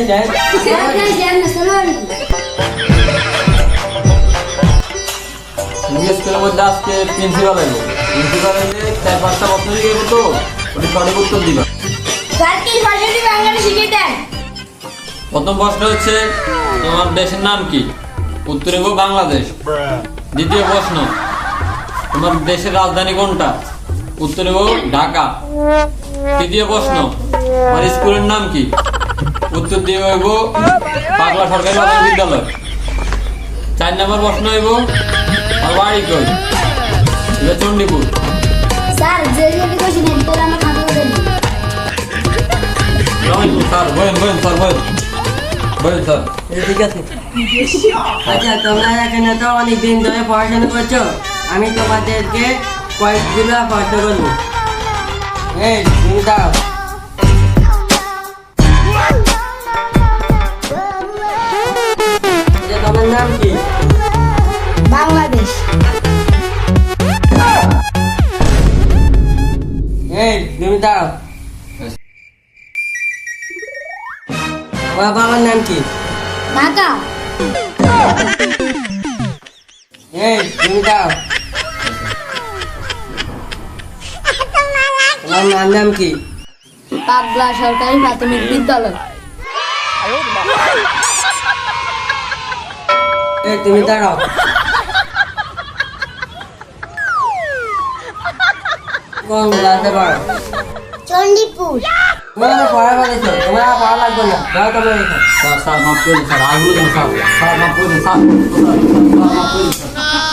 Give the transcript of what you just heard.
President English স্কুলের মধ্যে আজকে প্রিন্সিপাল এলো। প্রিন্সিপাল এলে চার পাঁচটা প্রশ্ন জিজ্ঞেস করতো ওটি সঠিক উত্তর দিবা প্রথম প্রশ্ন হচ্ছে তোমার দেশের নাম কি? উত্তরে বাংলাদেশ। দ্বিতীয় প্রশ্ন তোমার দেশের রাজধানী কোনটা? উত্তরে ঢাকা। তৃতীয় প্রশ্ন আমার স্কুলের নাম কি? উত্তর দিয়ে হইব পাগলা সরকারি প্রাথমিক বিদ্যালয় চার নম্বর প্রশ্ন হইব আমার বাড়ি কই? এটা চণ্ডীপুর। স্যার যে যদি কোশ্চেন তোর আমার খাতা করে রমেশপুর স্যার বলেন বলেন স্যার বলেন। বলেন স্যার। ঠিক আছে আচ্ছা তোমরা এখানে তো অনেক দিন ধরে পড়াশোনা করছ। আমি তোমাদেরকে কয়েকগুলো প্রশ্ন করব। এই দাও। দাও। তোমার বাবার নাম কি? ঢাকা এই তুমি দাও। তোমার মার নাম কি? পাবলা সরকারি প্রাথমিক বিদ্যালয়। এই তুমি দাঁড়াও। কোন পড়ো চণ্ডীপুর তোমরা পড়া করেছ তোমরা পড়া লাগবে না। যাও তবে স্যার স্যার মাফ করুন স্যার আগুলো স্যার। স্যার মাফ করুন স্যার। স্যার মাফ করুন স্যার।